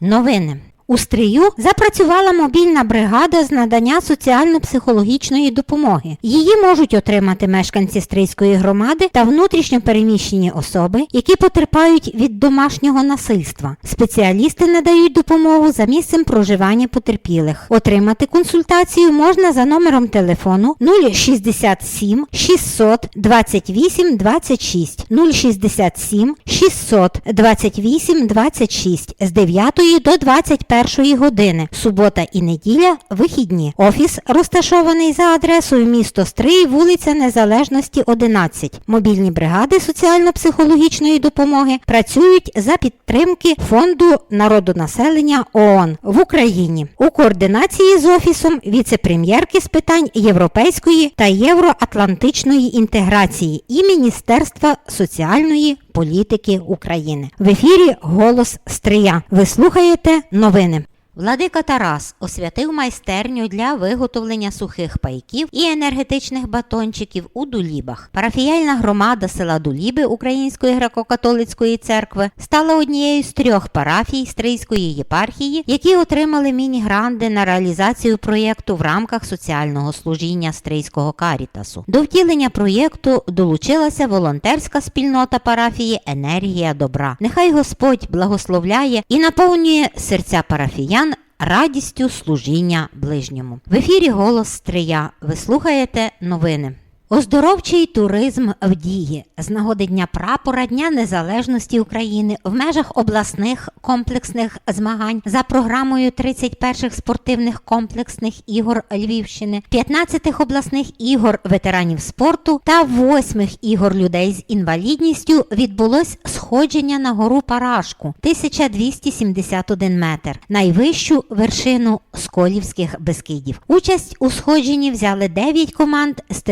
Новини. У Стрию запрацювала мобільна бригада з надання соціально-психологічної допомоги. Її можуть отримати мешканці Стрийської громади та внутрішньо переміщені особи, які потерпають від домашнього насильства. Спеціалісти надають допомогу за місцем проживання потерпілих. Отримати консультацію можна за номером телефону 067 600 28 26 067 600 28 26 з 9 до 21 години. Субота і неділя вихідні. Офіс розташований за адресою місто Стрий, вулиця Незалежності 11. Мобільні бригади соціально-психологічної допомоги працюють за підтримки Фонду народонаселення ООН в Україні у координації з офісом віце-прем'єрки з питань європейської та євроатлантичної інтеграції і Міністерства соціальної політики України. В ефірі Голос Стрия. Ви слухаєте новини. Владика Тарас освятив майстерню для виготовлення сухих пайків і енергетичних батончиків у Дулібах. Парафіяльна громада села Дуліби Української греко-католицької церкви стала однією з трьох парафій Стрийської єпархії, які отримали міні-гранди на реалізацію проєкту в рамках соціального служіння Стрийського карітасу. До втілення проєкту долучилася волонтерська спільнота парафії Енергія добра. Нехай Господь благословляє і наповнює серця парафіян радістю служіння ближньому. В ефірі Голос Стрия. Ви слухаєте новини. Оздоровчий туризм в дії з нагоди Дня прапора Дня Незалежності України в межах обласних комплексних змагань за програмою 31-х спортивних комплексних ігор Львівщини, 15-х обласних ігор ветеранів спорту та 8-х ігор людей з інвалідністю відбулось сходження на гору Парашку 1271 метр, найвищу вершину Сколівських Бескидів. Участь у сходженні взяли 9 команд з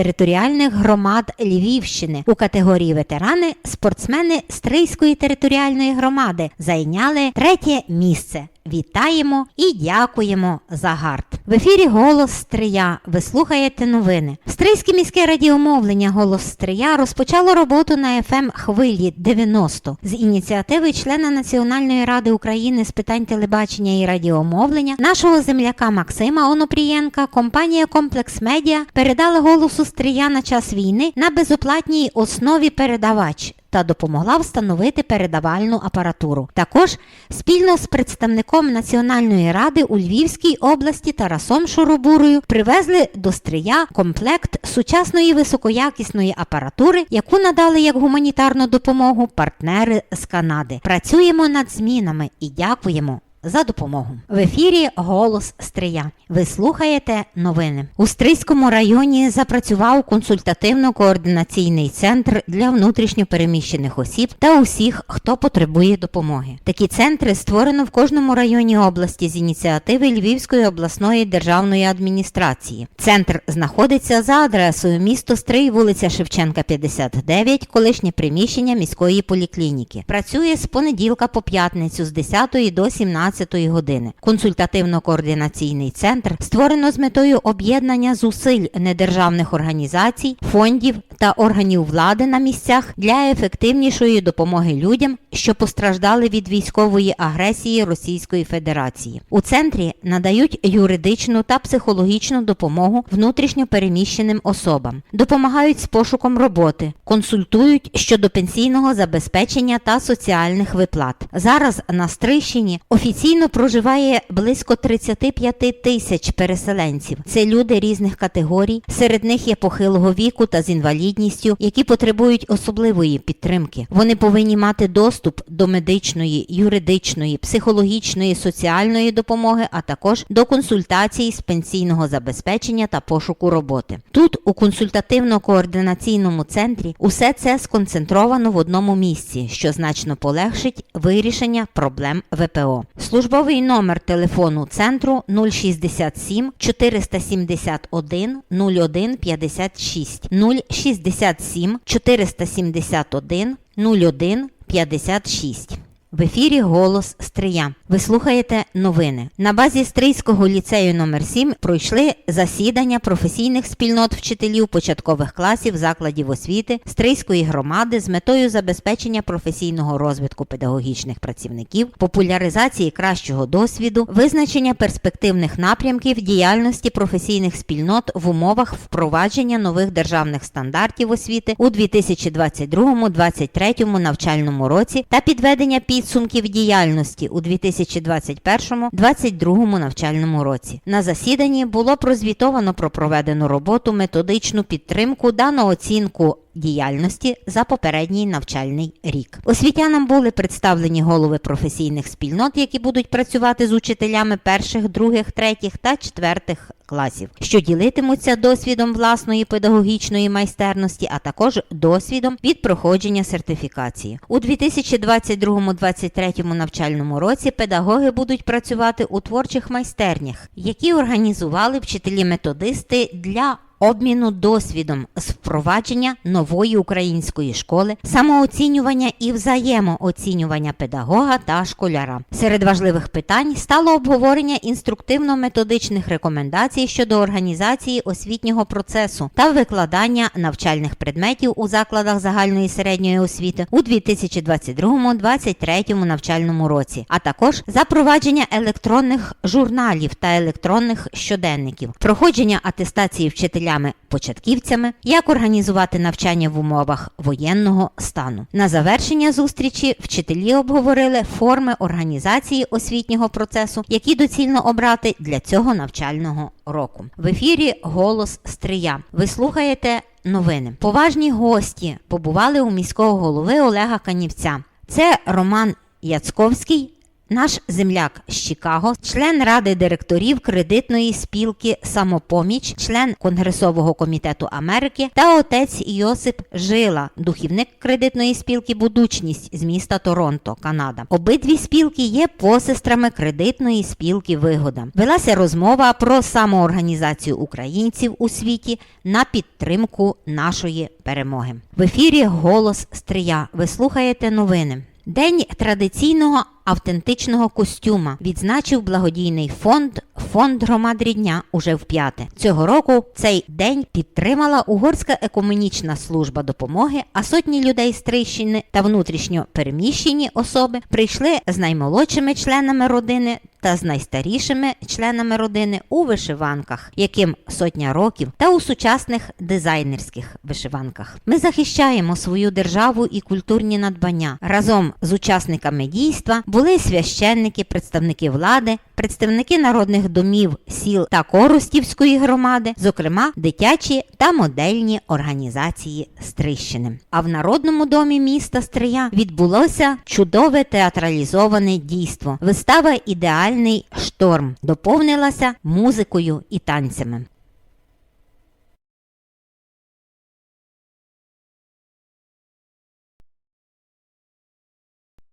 територіальних громад Львівщини. У категорії ветерани спортсмени Стрийської територіальної громади зайняли третє місце. Вітаємо і дякуємо за гард. В ефірі Голос Стрия. Ви слухаєте новини. Стрийське міське радіомовлення Голос Стрия розпочало роботу на ФМ Хвилі 90 з ініціативи члена Національної ради України з питань телебачення і радіомовлення нашого земляка Максима Онопрієнка. Компанія Комплекс Медіа передала голосу Стрия на час війни на безоплатній основі передавач та допомогла встановити передавальну апаратуру. Також спільно з представником Національної ради у Львівській області Тарасом Шоробурою привезли до Стрия комплект сучасної високоякісної апаратури, яку надали як гуманітарну допомогу партнери з Канади. Працюємо над змінами і дякуємо. За допомогу в ефірі Голос Стрия. Ви слухаєте новини у Стрийському районі. Запрацював консультативно-координаційний центр для внутрішньопереміщених осіб та усіх, хто потребує допомоги. Такі центри створено в кожному районі області з ініціативи Львівської обласної державної адміністрації. Центр знаходиться за адресою місто Стрий, вулиця Шевченка, 59, колишнє приміщення міської поліклініки. Працює з понеділка по п'ятницю з 10 до 17 години. Консультативно-координаційний центр створено з метою об'єднання зусиль недержавних організацій, фондів та органів влади на місцях для ефективнішої допомоги людям, що постраждали від військової агресії Російської Федерації. У центрі надають юридичну та психологічну допомогу внутрішньо переміщеним особам, допомагають з пошуком роботи, консультують щодо пенсійного забезпечення та соціальних виплат. Зараз на Стрийщині офіційно проживає близько 35 тисяч переселенців. Це люди різних категорій. Серед них є похилого віку та з інвалідністю, які потребують особливої підтримки. Вони повинні мати доступ до медичної, юридичної, психологічної, соціальної допомоги, а також до консультацій з пенсійного забезпечення та пошуку роботи. Тут, у консультативно-координаційному центрі, усе це сконцентровано в одному місці, що значно полегшить вирішення проблем ВПО. Службовий номер телефону центру 067 471 01 56 067 471 01 56. В ефірі Голос Стрия. Ви слухаєте новини. На базі Стрийського ліцею номер 7 пройшли засідання професійних спільнот вчителів початкових класів закладів освіти Стрийської громади з метою забезпечення професійного розвитку педагогічних працівників, популяризації кращого досвіду, визначення перспективних напрямків діяльності професійних спільнот в умовах впровадження нових державних стандартів освіти у 2022-2023 навчальному році та підведення підсумків діяльності у 2021-2022 навчальному році. На засіданні було прозвітовано про проведену роботу, методичну підтримку дану оцінку діяльності за попередній навчальний рік. Освітянам були представлені голови професійних спільнот, які будуть працювати з учителями перших, других, третіх та четвертих класів, що ділитимуться досвідом власної педагогічної майстерності, а також досвідом від проходження сертифікації. У 2022-2023 навчальному році педагоги будуть працювати у творчих майстернях, які організували вчителі-методисти для обміну досвідом з впровадження нової української школи, самооцінювання і взаємооцінювання педагога та школяра. Серед важливих питань стало обговорення інструктивно-методичних рекомендацій щодо організації освітнього процесу та викладання навчальних предметів у закладах загальної середньої освіти у 2022-2023 навчальному році, а також запровадження електронних журналів та електронних щоденників, проходження атестації вчителями-початківцями, як організувати навчання в умовах воєнного стану. На завершення зустрічі вчителі обговорили форми організації освітнього процесу, які доцільно обрати для цього навчального року. В ефірі Голос Стрия. Ви слухаєте новини. Поважні гості побували у міського голови Олега Канівця. Це Роман Яцковський. Наш земляк з Чикаго, член ради директорів кредитної спілки Самопоміч, член Конгресового комітету Америки та отець Йосип Жила, духівник кредитної спілки Будучність з міста Торонто, Канада. Обидві спілки є посестрами кредитної спілки Вигода. Велася розмова про самоорганізацію українців у світі на підтримку нашої перемоги. В ефірі Голос Стрия. Ви слухаєте новини. День традиційного автентичного костюма відзначив благодійний фонд Фонд громад рідня уже в п'яте. Цього року цей день підтримала Угорська екуменічна служба допомоги, а сотні людей з Трищини та внутрішньо переміщені особи прийшли з наймолодшими членами родини та з найстарішими членами родини у вишиванках, яким сотня років, та у сучасних дизайнерських вишиванках. Ми захищаємо свою державу і культурні надбання. Разом з учасниками дійства були священники, представники влади, представники народних домів сіл та Коростівської громади, зокрема дитячі та модельні організації Стрищини. А в народному домі міста Стрия відбулося чудове театралізоване дійство. Вистава Ідеальний шторм доповнилася музикою і танцями.